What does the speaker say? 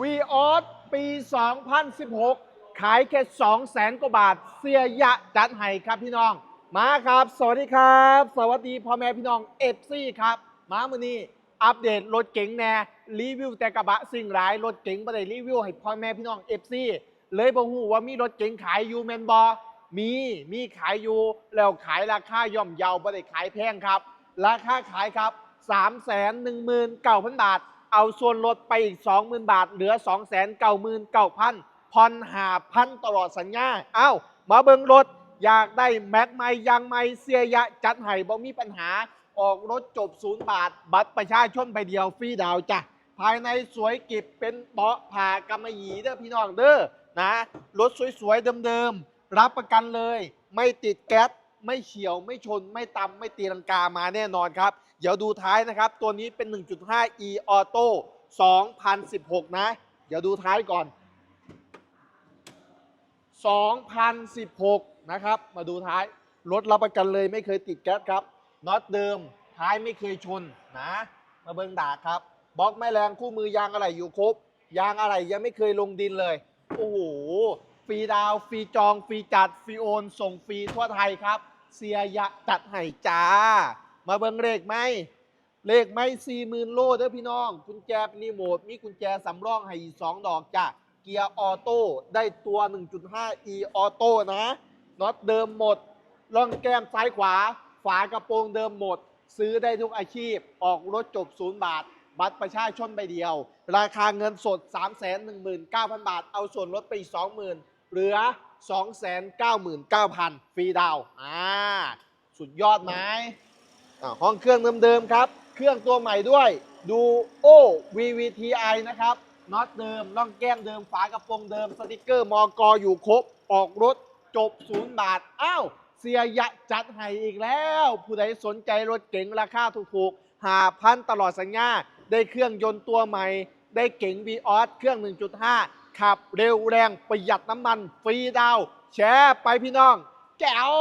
วีออสปี 2016 ขายแค่2แสนกว่าบาท เสียยะจัดให้ครับพี่น้อง มาครับ สวัสดีครับ สวัสดีพ่อแม่พี่น้องเอฟซีครับ มามือนี้อัปเดตรถเก๋งแน่รีวิวแต่กระบะสิ่งหลายรถเก๋งไม่ได้รีวิวให้พ่อแม่พี่น้องเอฟซีเลยบอกหูว่ามีรถเก๋งขายอยู่แมนบอมีมีขายอยู่แล้วขายราคาย่อมเยาไม่ได้ขายแพงครับ ราคาขายครับ 3 1 9 0 0 0 บาท เอาส่วนลดไปอีก 20,000 บาท เหลือ 2 9 9 0 0 0ผ่อนหาพันตลอดสัญญาเอ้ามาเบิงรถ อยากได้แม็กไม่ยางไม่เสียยะจัดให้บ่มีปัญหาออกรถจบศูนย์บาท บัตรประชาชนใบเดียวฟรีดาวจ้ะภายในสวยกิบเป็นเบาะผ่ากำมะหยี่เด้อพี่น้องเด้อนะรถสวยๆเดิมๆ รับประกันเลย ไม่ติดแก๊ส ไม่เฉียวไม่ชนไม่ตำไม่ตีลังกามาแน่นอนครับ เดี๋ยวดูท้ายนะครับ ตัวนี้เป็น 1.5 e auto 2016 นะ เดี๋ยวดูท้ายก่อน 2016 นะครับ มาดูท้าย รถรับประกันเลยไม่เคยติดแก๊สครับน็อตเดิม ท้ายไม่เคยชนนะ มาเบิ้งดาครับบล็อกไม่แรงคู่มือยางอะไรอยู่ครบ ยางอะไรยังไม่เคยลงดินเลย โอ้โหฟรีดาวฟรีจอง ฟรีจัด ฟรีโอน ส่งฟรีทั่วไทยครับ เสียยะจัดให้จ้า มาเบิ้งเลขไหมเลขไหมสี่หมื่นโลเด้อพี่น้อง กุญแจรีโมทมีกุญแจสำรองให้สองดอกจ้ะเกียร์ออโต้ได้ตัว 1.5 e ออโต้นะน็อตเดิมหมดล่องแก้มซ้ายขวา ฝากระโปรงเดิมหมด ซื้อได้ทุกอาชีพ ออกรถจบศูนย์บาท บัตรประชาชนใบเดียว ราคาเงินสด 319,000 บาท เอาส่วนลดไปอีก 20,000 เหลือ 299,000 ฟรีดาวอ่าสุดยอดไหมอ่าห้องเครื่องเดิมๆครับ เครื่องตัวใหม่ด้วย ดูโอ VVTi นะครับน็อตเดิมล่องแก้มเดิมฝากระโปรงเดิมสติกเกอร์มอกออยู่ครบ ออกรถจบศูนย์บาท อ้าว เสียยะจัดให้อีกแล้ว ผู้ใดสนใจรถเก๋งราคาถูกๆ หาพันตลอดสัญญา ได้เครื่องยนต์ตัวใหม่ ได้เก๋ง v ีออสเครื่อง 1.5 ขับเร็วแรงประหยัดน้ำมัน ฟรีดาว แชร์ไปพี่น้อง แก้ว